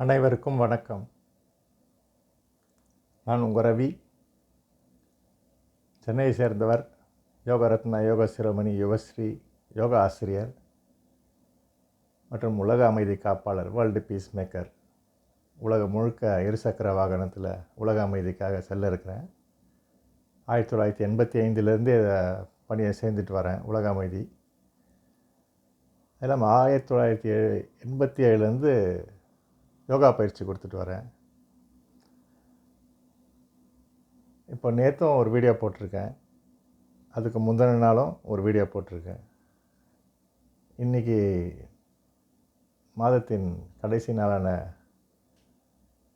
அனைவருக்கும் வணக்கம். நான் உங்கள் ரவி. சென்னையை சேர்ந்தவர் யோக ரத்னா யோக சிரோமணி யுவஸ்ரீ யோக ஆசிரியர் மற்றும் உலக அமைதி காப்பாளர் வேர்ல்டு பீஸ் மேக்கர் உலகம் முழுக்க இருசக்கர வாகனத்தில் உலக அமைதிக்காக செல்ல இருக்கிறேன். ஆயிரத்தி தொள்ளாயிரத்தி எண்பத்தி ஐந்துலேருந்து பணியை சேர்ந்துட்டு வரேன் உலக அமைதி. அதெல்லாம் ஆயிரத்தி தொள்ளாயிரத்தி ஏழு எண்பத்தி ஏழுலேருந்து யோகா பயிற்சி கொடுத்துட்டு வரேன். இப்போ நேற்றும் ஒரு வீடியோ போட்டிருக்கேன். அதுக்கு முந்தின நாளும் ஒரு வீடியோ போட்டிருக்கேன். இன்றைக்கி மாதத்தின் கடைசி நாளான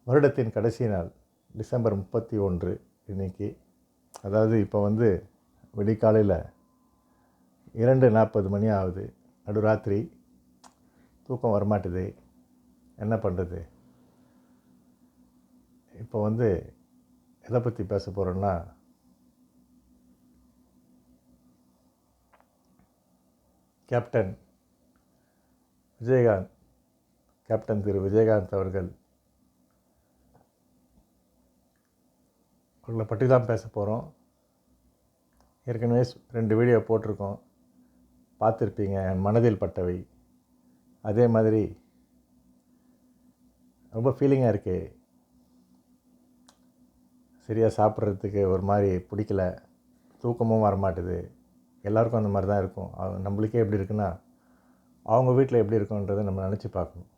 வருடத்தின் கடைசி நாள் டிசம்பர் முப்பத்தி ஒன்று இன்றைக்கி அதாவது இப்போ வந்து வெடிக்காலையில் இரண்டு நாற்பது மணி ஆகுது. நடுராத்திரி தூக்கம் வரமாட்டுது. என்ன பண்ணுறது? இப்போ வந்து எதை பற்றி பேச போகிறோன்னா கேப்டன் விஜயகாந்த் கேப்டன் திரு விஜயகாந்த் அவர்கள் அவர்களை பற்றி தான் பேச போகிறோம் ஏற்கனவே ரெண்டு வீடியோ போட்டிருக்கோம். பார்த்துருப்பீங்க என் மனதில் பட்டவை. அதே மாதிரி ரொம்ப ஃபீலிங்காக இருக்குது சரியாக சாப்பிட்றதுக்கு ஒரு மாதிரி பிடிக்கல. தூக்கமும் வரமாட்டுது. எல்லாருக்கும் அந்த மாதிரி தான் இருக்கும் நம்மளுக்கே எப்படி இருக்குன்னா அவங்க வீட்டில் எப்படி இருக்குன்றதை நம்ம நினச்சி பார்க்கணும்.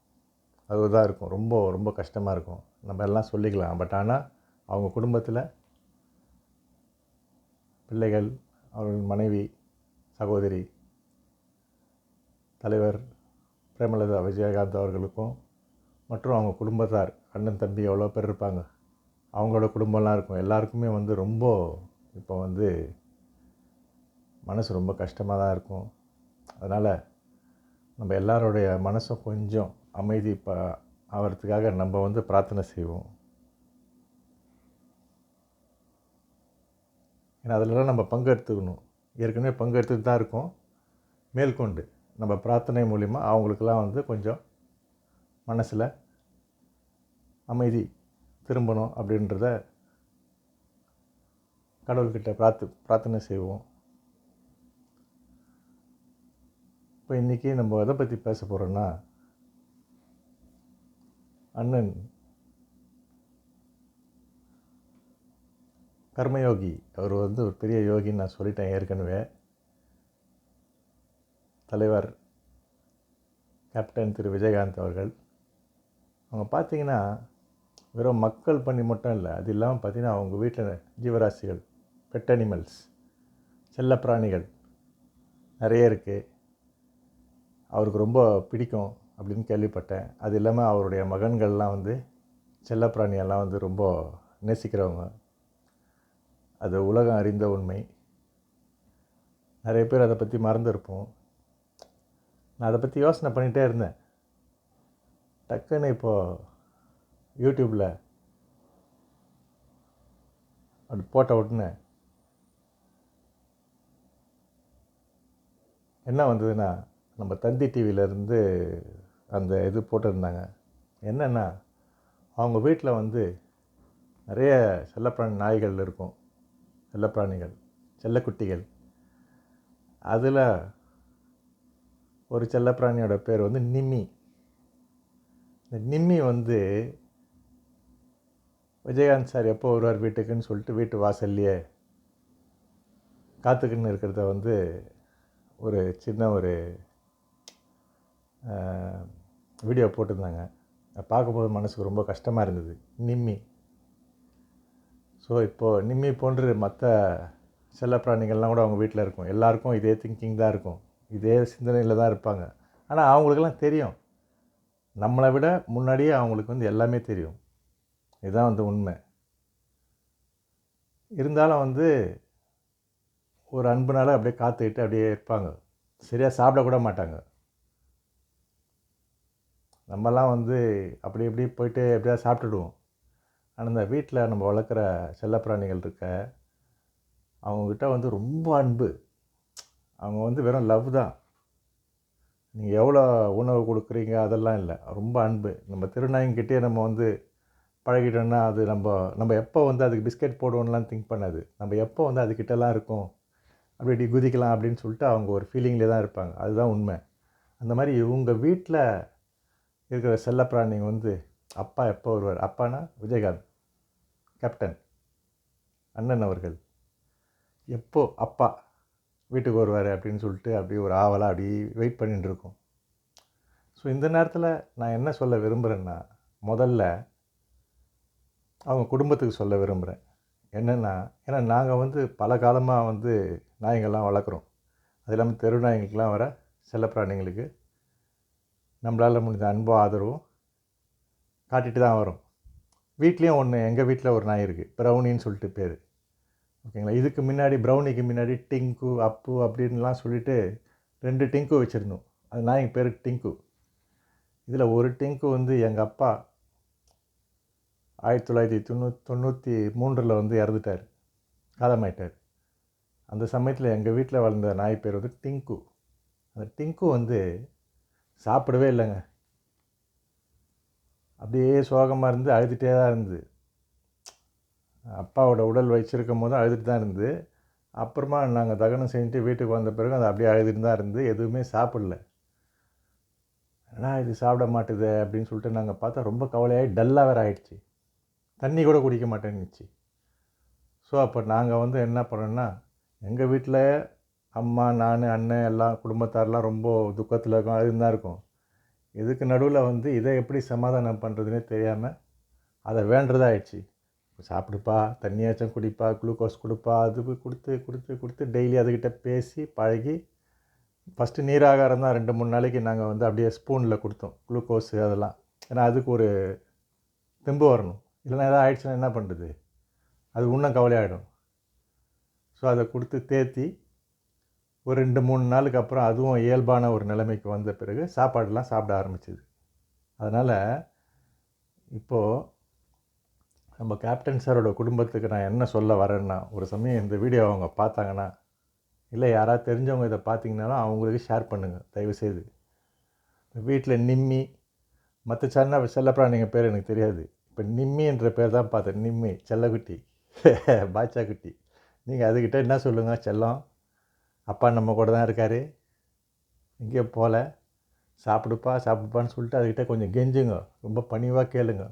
அதுதான் இருக்கும். ரொம்ப ரொம்ப கஷ்டமாக இருக்கும். நம்ம எல்லாம் சொல்லிக்கலாம். பட் ஆனால் அவங்க குடும்பத்தில் பிள்ளைகள் அவர்கள் மனைவி சகோதரி தலைவர் பிரேமலதா விஜயகாந்த் அவர்களுக்கும் மற்றும் அவங்க குடும்பத்தார் அண்ணன் தம்பி எவ்வளோ பேர் இருப்பாங்க? அவங்களோட குடும்பம்லாம் இருக்கும். எல்லாருக்குமே வந்து ரொம்ப இப்போ வந்து மனசு ரொம்ப கஷ்டமாக தான் இருக்கும். அதனால் நம்ம எல்லாரோடைய மனசும் கொஞ்சம் அமைதி இப்போ ஆகிறதுக்காக நம்ம வந்து பிரார்த்தனை செய்வோம். ஏன்னா அதிலலாம் நம்ம பங்கு எடுத்துக்கணும் ஏற்கனவே பங்கெடுத்துட்டு தான் இருக்கோம். மேற்கொண்டு நம்ம பிரார்த்தனை மூலிமா அவங்களுக்கெல்லாம் வந்து கொஞ்சம் மனசில் அமைதி திரும்பணும் அப்படின்றத கடவுள்கிட்ட பிரார்த்து பிரார்த்தனை செய்வோம். இப்போ இன்றைக்கி நம்ம எதை பற்றி பேச போகிறோன்னா அண்ணன் கர்மயோகி. அவர் வந்து ஒரு பெரிய யோகின்னு நான் சொல்லிட்டேன் ஏற்கனவே. தலைவர் கேப்டன் திரு விஜயகாந்த் அவர்கள். அவங்க பார்த்திங்கன்னா வெறும் மக்கள் பண்ணி மட்டும் இல்லை அது இல்லாமல் பார்த்திங்கன்னா அவங்க வீட்டில் ஜீவராசிகள் பெட் அனிமல்ஸ் செல்ல பிராணிகள் நிறைய இருக்குது அவருக்கு ரொம்ப பிடிக்கும் அப்படின்னு கேள்விப்பட்டேன். அது இல்லாமல் அவருடைய மகன்கள்லாம் வந்து செல்லப்பிராணியெல்லாம் வந்து ரொம்ப நேசிக்கிறவங்க. அது உலகம் அறிந்த உண்மை. நிறைய பேர் அதை பற்றி மறந்துருப்போம். நான் அதை பற்றி யோசனை பண்ணிகிட்டே இருந்தேன். டக்குன்னு இப்போது யூடியூப்பில் அப்படி போட்ட உடனே என்ன வந்ததுன்னா நம்ம தந்தி டிவியிலேருந்து அந்த இது போட்டிருந்தாங்க. என்னென்னா அவங்க வீட்டில் வந்து நிறைய செல்லப்பிராணி நாய்கள் இருக்கும். செல்லப்பிராணிகள் செல்லக்குட்டிகள். அதில் ஒரு செல்லப்பிராணியோட பேர் வந்து நிம்மி இந்த நிம்மி வந்து விஜயகாந்த் சார் எப்போ வருவார் வீட்டுக்குன்னு சொல்லிட்டு வீட்டு வாசல்லையே காத்துக்குன்னு இருக்கிறத வந்து ஒரு சின்ன ஒரு வீடியோ போட்டிருந்தாங்க. பார்க்கும்போது மனசுக்கு ரொம்ப கஷ்டமாக இருந்தது. நிம்மி. ஸோ இப்போது நிம்மி போன்று மற்ற செல்லப்பிராணிகள்லாம் கூட அவங்க வீட்டில் இருக்கும். எல்லாருக்கும் இதே திங்கிங் தான் இருக்கும். இதே சிந்தனையில் தான் இருப்பாங்க. ஆனால் அவங்களுக்கெல்லாம் தெரியும். நம்மளை விட முன்னாடியே அவங்களுக்கு வந்து எல்லாமே தெரியும். இதுதான் வந்து உண்மை. இருந்தாலும் வந்து ஒரு அன்புனால் அப்படியே காத்துக்கிட்டு அப்படியே இருப்பாங்க. சரியாக சாப்பிடக்கூட மாட்டாங்க. நம்மலாம் வந்து அப்படி இப்படி போயிட்டு எப்படியா சாப்பிட்டுடுவோம். ஆனால் இந்த வீட்டில் நம்ம வளர்க்குற செல்லப்பிராணிகள் இருக்க அவங்கக்கிட்ட வந்து ரொம்ப அன்பு. அவங்க வந்து வெறும் லவ் தான். நீங்கள் எவ்வளோ உணவு கொடுக்குறீங்க? அதெல்லாம் இல்லை. ரொம்ப அன்பு. நம்ம திருநாயங்கிட்டே நம்ம வந்து பழகிட்டோன்னா அது நம்ம நம்ம எப்போ வந்து அதுக்கு பிஸ்கெட் போடுவோம்லாம் திங்க் பண்ணாது. நம்ம எப்போ வந்து அதுக்கிட்டலாம் இருக்கும் அப்படி இப்படி குதிக்கலாம் அப்படின்னு சொல்லிட்டு அவங்க ஒரு ஃபீலிங்லேயே தான் இருப்பாங்க. அதுதான் உண்மை. அந்த மாதிரி இவங்க வீட்டில் இருக்கிற செல்லப்பிராணிங்க வந்து அப்பா எப்போ வருவார்? அப்பானா விஜயகாந்த் கேப்டன் அண்ணன் அவர்கள். எப்போ அப்பா? வீட்டுக்கு வருவார் அப்படின்னு சொல்லிட்டு அப்படியே ஒரு ஆவலாக அப்படி வெயிட் பண்ணிட்டு இருக்கோம். ஸோ இந்த நேரத்தில் நான் என்ன சொல்ல விரும்புகிறேன்னா முதல்ல அவங்க குடும்பத்துக்கு சொல்ல விரும்புகிறேன் என்னென்னா ஏன்னா நாங்கள் வந்து பல காலமாக வந்து நாய்ங்கள்லாம் வளர்க்குறோம். அது இல்லாமல் தெரு நாய்ங்களுக்கெலாம் வர செல்லப்பிராணிங்களுக்கு நம்மளால் முடிஞ்ச அன்பும் ஆதரவும் காட்டிட்டு தான் வரும். வீட்லேயும் ஒன்று எங்கள் வீட்டில் ஒரு நாய் இருக்குது ப்ரௌனின்னு சொல்லிட்டு பேர். ஓகேங்களா? இதுக்கு முன்னாடி ப்ரௌனிக்கு முன்னாடி டிங்கு அப்பு அப்படின்லாம் சொல்லிவிட்டு ரெண்டு டிங்கு வச்சுருந்தோம். அது எங்கள் பேர் டிங்கு இதில் ஒரு டிங்கு வந்து எங்கள் அப்பா ஆயிரத்தி தொள்ளாயிரத்தி தொண்ணூ தொண்ணூற்றி மூன்றில் வந்து இறந்துட்டார். காலமாயிட்டார். அந்த சமயத்தில் எங்கள் வீட்டில் வளர்ந்த நாய் பேர் வந்து டிங்கு அந்த டிங்கு வந்து சாப்பிடவே இல்லைங்க. அப்படியே சோகமாக இருந்து அழுதுகிட்டே தான் இருந்தது. அப்பாவோட உடல் வச்சுருக்கும் போது அழுதுட்டு தான் இருந்து அப்புறமா நாங்கள் தகனம் செஞ்சுட்டு வீட்டுக்கு வந்த பிறகு அது அப்படியே அழுதுட்டு தான் இருந்து எதுவுமே சாப்பிடல. ஏன்னா இது சாப்பிட மாட்டுது அப்படின்னு சொல்லிட்டு நாங்கள் பார்த்தா ரொம்ப கவலையாகி டல்லாக வேறு ஆகிடுச்சு தண்ணி கூட குடிக்க மாட்டேன்னுச்சு. ஸோ அப்போ நாங்கள் வந்து என்ன பண்ணோன்னா எங்கள் வீட்டில் அம்மா நான் அண்ணன் எல்லாம் குடும்பத்தாரெலாம் ரொம்ப துக்கத்தில் இருக்கும் அழுது தான் இருக்கும். இதுக்கு நடுவில் வந்து இதை எப்படி சமாதானம் பண்ணுறதுனே தெரியாமல் அதை வேண்டதாகிடுச்சு சாப்பிடுப்பா தண்ணியாச்சும் குடிப்பா குளுக்கோஸ் கொடுப்பா அது கொடுத்து கொடுத்து கொடுத்து டெய்லி அதுக்கிட்ட பேசி பழகி ஃபஸ்ட்டு நீராகாரம் தான் ரெண்டு மூணு நாளைக்கு நாங்கள் வந்து அப்படியே ஸ்பூனில் கொடுத்தோம் குளுக்கோஸு அதெல்லாம். ஏன்னா அதுக்கு ஒரு தெம்பு வரணும். இல்லைன்னா எதாவது ஆயிடுச்சுன்னா என்ன பண்ணுறது அது இன்னும் கவலையாயிடும். ஸோ அதை கொடுத்து தேத்தி ஒரு ரெண்டு மூணு நாளுக்கு அப்புறம் அதுவும் இயல்பான ஒரு நிலைமைக்கு வந்த பிறகு சாப்பாடெலாம் சாப்பிட ஆரம்பிச்சிது. அதனால் இப்போது நம்ம கேப்டன் சாரோட குடும்பத்துக்கு நான் என்ன சொல்ல வரேன்னா ஒரு சமயம் இந்த வீடியோ அவங்க பார்த்தாங்கன்னா இல்லை யாராவது தெரிஞ்சவங்க இதை பார்த்தீங்கன்னாலும் அவங்களுக்கு ஷேர் பண்ணுங்கள் தயவுசெய்து. வீட்டில் நிம்மி மற்ற சின்ன செல்லப்பிராணிங்க பேர் எனக்கு தெரியாது. இப்போ நிம்மின்ற பேர் தான் பார்த்தேன். நிம்மி செல்லக்குட்டி பாச்சா குட்டி நீங்கள் அதுக்கிட்ட என்ன சொல்லுங்கள் செல்லம்? அப்பா நம்ம கூட தான் இருக்கார். இங்கே போகல சாப்பிடுப்பா சாப்பிடுப்பான்னு சொல்லிட்டு அதுக்கிட்ட கொஞ்சம் கெஞ்சுங்க. ரொம்ப பணிவாக கேளுங்க.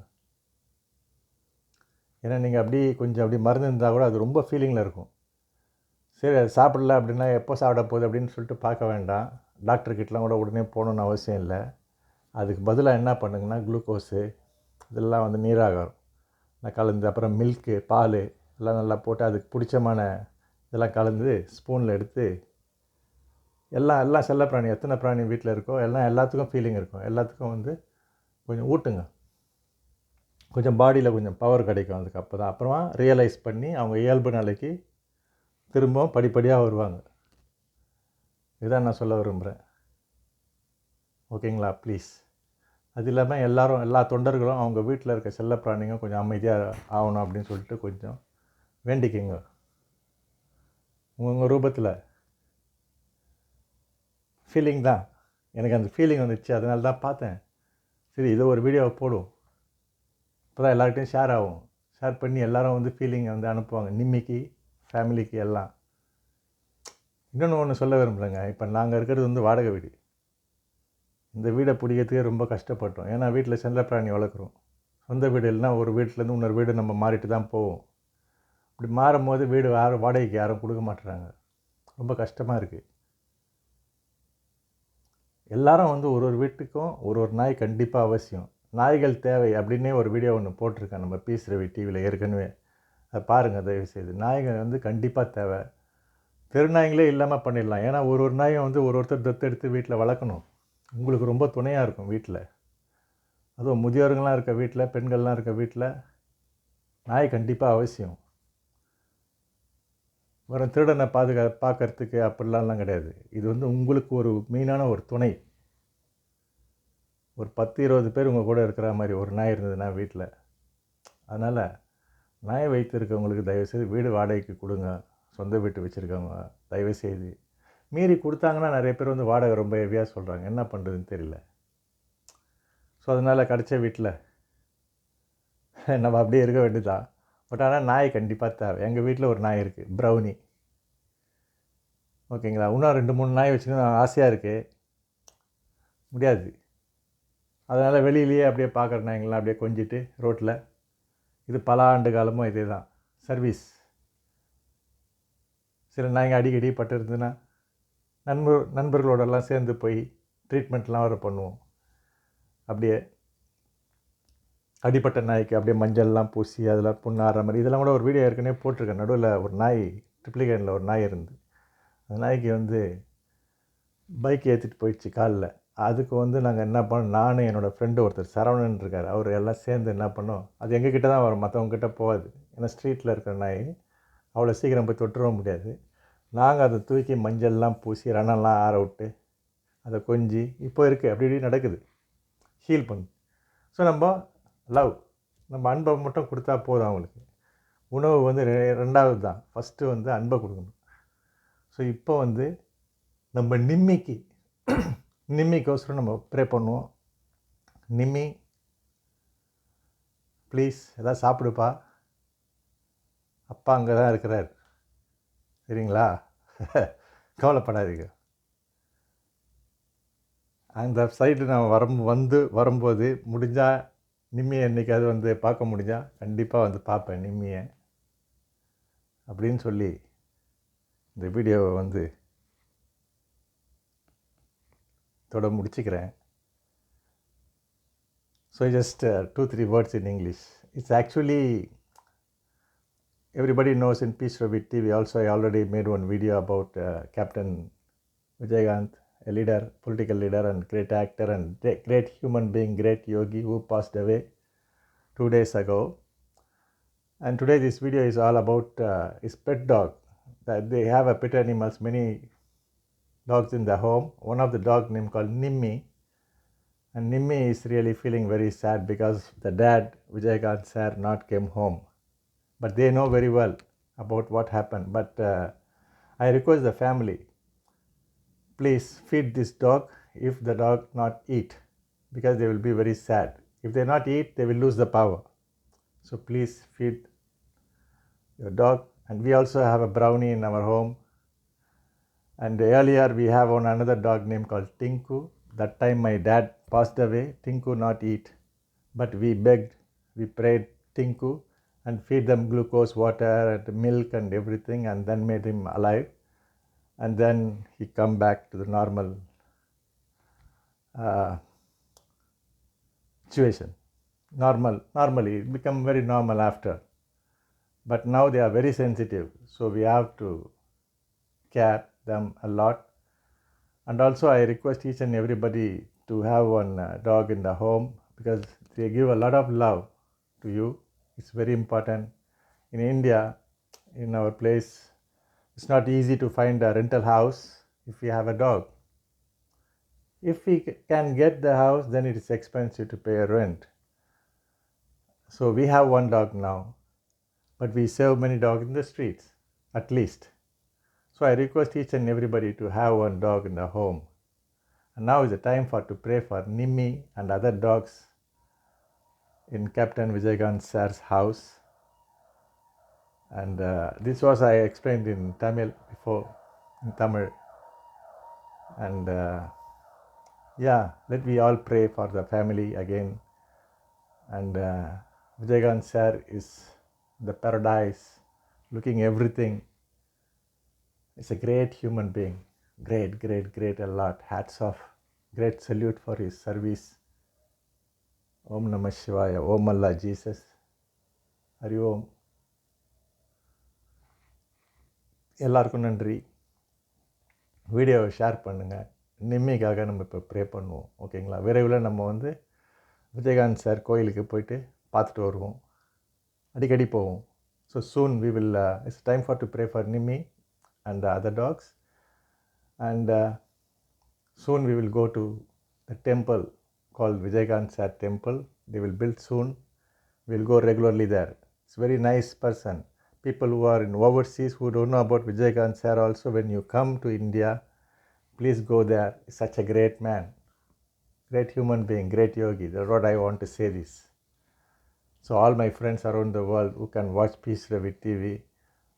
ஏன்னா நீங்கள் அப்படி கொஞ்சம் அப்படி மருந்து இருந்தால் கூட அது ரொம்ப ஃபீலிங்கில் இருக்கும். சரி அது சாப்பிடல அப்படின்னா எப்போ சாப்பிட போகுது அப்படின்னு சொல்லிட்டு பார்க்க வேண்டாம். டாக்டர்கிட்டலாம் கூட உடனே போகணுன்னு அவசியம் இல்லை. அதுக்கு பதிலாக என்ன பண்ணுங்கன்னா குளுக்கோஸு இதெல்லாம் வந்து நீராகாரம். நான் கலந்து அப்புறம் மில்க்கு பால் எல்லாம் நல்லா போட்டு அதுக்கு பிடிச்சமான இதெல்லாம் கலந்து ஸ்பூனில் எடுத்து எல்லாம் எல்லாம் செல்ல பிராணி எத்தனை பிராணி வீட்டில் இருக்கோ எல்லாம் எல்லாத்துக்கும் ஃபீலிங் இருக்கும். எல்லாத்துக்கும் வந்து கொஞ்சம் ஊட்டுங்க. கொஞ்சம் பாடியில் கொஞ்சம் பவர் கிடைக்கும் அதுக்கு அப்போ தான் அப்புறமா ரியலைஸ் பண்ணி அவங்க இயல்பு நிலைக்கு திரும்பவும் படிப்படியாக வருவாங்க. இதான் நான் சொல்ல விரும்புகிறேன் ஓகேங்களா ப்ளீஸ் அது இல்லாமல் எல்லோரும் எல்லா தொண்டர்களும் அவங்க வீட்டில் இருக்க செல்ல பிராணிங்க கொஞ்சம் அமைதியாக ஆகணும் அப்படின்னு சொல்லிட்டு கொஞ்சம் வேண்டிக்கிங்க. உங்கள் ரூபத்தில் ஃபீலிங் தான். எனக்கு அந்த ஃபீலிங் வந்துச்சு. அதனால தான் பார்த்தேன். சரி இதை ஒரு வீடியோவை போடும் இப்போ தான் எல்லார்கிட்டையும் ஷேர் ஆகும். ஷேர் பண்ணி எல்லாரும் வந்து ஃபீலிங்கை வந்து அனுப்புவாங்க. நிம்மிக்கு ஃபேமிலிக்கு எல்லாம். இன்னொன்று ஒன்று சொல்ல விரும்புகிறேங்க இப்போ நாங்கள் இருக்கிறது வந்து வாடகை வீடு. இந்த வீடை பிடிக்கிறதுக்கே ரொம்ப கஷ்டப்பட்டோம். ஏன்னா வீட்டில் செல்லப்பிராணி வளர்க்குறோம். சொந்த வீடு இல்லைனா ஒரு வீட்டிலேருந்து இன்னொரு வீடு நம்ம மாறிட்டு தான் போவோம். இப்படி மாறும் போது வீடு யாரும் வாடகைக்கு யாரும் கொடுக்க மாட்டுறாங்க. ரொம்ப கஷ்டமாக இருக்குது எல்லாரும் வந்து ஒரு ஒரு வீட்டுக்கும் ஒரு ஒரு நாய் கண்டிப்பாக அவசியம். நாய்கள் தேவை அப்படின்னே ஒரு வீடியோ ஒன்று போட்டிருக்கேன். நம்ம பீஸ் ரவி டிவியில் ஏற்கனவே. அதை பாருங்கள் தயவுசெய்து. நாய்கள் வந்து கண்டிப்பாக தேவை. தெருநாய்களே இல்லாமல் பண்ணிடலாம். ஏன்னா ஒரு ஒரு நாயும் வந்து ஒரு ஒருத்தர் தத்தெடுத்து வீட்டில் வளர்க்கணும். உங்களுக்கு ரொம்ப துணையாக இருக்கும் வீட்டில் அதுவும் முதியோர்கள்லாம் இருக்க வீட்டில் பெண்கள்லாம் இருக்க வீட்டில் நாய் கண்டிப்பாக அவசியம். வர திருடனை பாதுகா பார்க்கறதுக்கு அப்படிலாம்லாம் கிடையாது. இது வந்து உங்களுக்கு ஒரு மெயினான ஒரு துணை. ஒரு பத்து இருபது பேர் உங்கள் கூட இருக்கிற மாதிரி ஒரு நாய் இருந்ததுன்னா வீட்டில் அதனால் நாய் வைத்திருக்கவங்களுக்கு தயவுசெய்து வீடு வாடகைக்கு கொடுங்க. சொந்த வீட்டு வச்சுருக்கவங்க தயவுசெய்து மீறி கொடுத்தாங்கன்னா நிறைய பேர் வந்து வாடகை ரொம்ப ஹெவியாக சொல்கிறாங்க என்ன பண்ணுறதுன்னு தெரியல. ஸோ அதனால் கிடச்ச வீட்டில் நம்ம அப்படியே இருக்க வேண்டியதான் பட் ஆனால் நாய் கண்டிப்பாக தேவை. எங்கள் வீட்டில் ஒரு நாய் இருக்குது ப்ரௌனி ஓகேங்களா இன்னும் ரெண்டு மூணு நாய் வச்சுக்கணும் ஆசையாக இருக்குது முடியாது. அதனால் வெளியிலேயே அப்படியே பார்க்குற நாய்ங்களாம் அப்படியே கொஞ்சிட்டு ரோட்டில் இது பல ஆண்டு காலமும் இதே தான். சர்வீஸ். சில நாய்ங்க அடிக்கடி பட்டு இருந்ததுன்னா நண்பர் நண்பர்களோடெல்லாம் சேர்ந்து போய் ட்ரீட்மெண்ட்லாம் வர பண்ணுவோம். அப்படியே அடிப்பட்ட நாய்க்கு அப்படியே மஞ்சள்லாம் பூசி அதில் புண்ணாற மாதிரி இதெல்லாம் கூட ஒரு வீடியோ ஏற்கனவே போட்டிருக்கேன். நடுவில் ஒரு நாய் ட்ரிப்ளிகேனில் ஒரு நாய் இருந்து அந்த நாய்க்கு வந்து பைக் ஏற்றிட்டு போயிடுச்சு காலில். அதுக்கு வந்து நாங்கள் என்ன பண்ணோம் நான் என்னோடய ஃப்ரெண்டு ஒருத்தர் சரவணன் இருக்கார் அவர் எல்லாம் சேர்ந்து என்ன பண்ணோம் அது எங்கள் கிட்டே தான் வரும் மற்றவங்க கிட்ட போகாது. ஏன்னா ஸ்ட்ரீட்டில் இருக்கிற நாய் அவ்வளோ சீக்கிரம் போய் தொட்டுறவும் முடியாது. நாங்கள் அதை தூக்கி மஞ்சள்லாம் பூசி ரணம்லாம் ஆற விட்டு அதை கொஞ்சி இப்போ இருக்குது அப்படி இப்படி நடக்குது. ஹீல் பண்ணு. ஸோ நம்ம லவ் நம்ம அன்பை மட்டும் கொடுத்தா போதும் அவங்களுக்கு. உணவு வந்து ரெ- ரெண்டாவது தான். ஃபஸ்ட்டு வந்து அன்பை கொடுக்கணும். ஸோ இப்போ வந்து நம்ம நிம்மிக்கு நிம்மிக்கோசரம் நம்ம ப்ரே பண்ணுவோம். நிம்மி ப்ளீஸ் எதாவது சாப்பிடுப்பா. அப்பா அங்கே தான் இருக்கிறார். சரிங்களா? கவலைப்படாதீங்க. அந்த சைடு நான் வரும் வந்து வரும்போது முடிஞ்சால் நிம்மியை என்றைக்காவது வந்து பார்க்க முடிஞ்சால் கண்டிப்பாக வந்து பார்ப்பேன் நிம்மியை. அப்படின்னு சொல்லி இந்த வீடியோவை வந்து தொட முடிச்சுக்கிறேன் so just two three words in English it's actually everybody knows in Peace Ravi TV also I already made one video about uh, Captain Vijaykanth, a leader, political leader and great actor and great, great human being, great yogi who passed away two days ago. And today this video is all about uh, his pet dog. That they have a pet animals, many dogs in the home. One of the dog name called Nimmi. And Nimmi is really feeling very sad because the dad, Vijaykanth sir, not came home but they know very well about what happened. But uh, I request the family, please feed this dog if the dog not eat, because they will be very sad. If they not eat, they will lose the power. So please feed your dog. And we also have a brownie in our home. And earlier we have one another dog name called Tinku. That time my dad passed away. Tinku not eat, but we begged, we prayed Tinku and feed them glucose, water, and milk, and everything, and then made him alive. And then he come back to the normal uh, situation. Normal, normally, it become very normal after. But now they are very sensitive, so we have to care them a lot. And also, I request each and everybody to have one uh, dog in the home because they give a lot of love to you. It's very important. In India, in our place, it's not easy to find a rental house if we have a dog. If we can get the house, then it is expensive to pay a rent. So we have one dog now, but we save many dogs in the streets, at least. So I request each and everybody to have one dog in the home. And now is the time for to pray for Nimi and other dogs in Captain Vijaykanth sir's house. And uh, this was I explained in Tamil before, in Tamil. And uh, yeah, let we all pray for the family again. And uh, Vijaykanth sir is the paradise, looking everything. Is a great human being great great great a lot hats off great salute for his service Om Namah Shivaya Om Allah Jesus Hari ஓம் எல்லாருக்கும் நன்றி. வீடியோவை share பண்ணுங்கள் நிம்மிக்காக நம்ம இப்போ pray பண்ணுவோம். ஓகேங்களா விரைவில் நம்ம வந்து விஜயகாந்த் சார் கோயிலுக்கு போயிட்டு பார்த்துட்டு வருவோம். அடிக்கடி போவோம். So soon we will it's time for to pray for Nimmi and the other dogs. And uh, soon we will go to the temple called Vijayakansa temple. They will build soon. We'll go regularly there. It's very nice person. People who are in overseas who don't know about Vijayakanth also, when you come to India, please go there. He's such a great man, great human being, great yogi. That's what I want to say this. So all my friends around the world who can watch Peace Ravi TV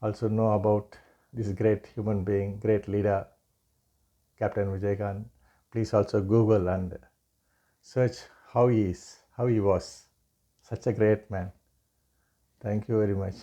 also know about this great human being, great leader, Captain Vijaykanth. Please also Google and search how he is, how he was. Such a great man. Thank you very much.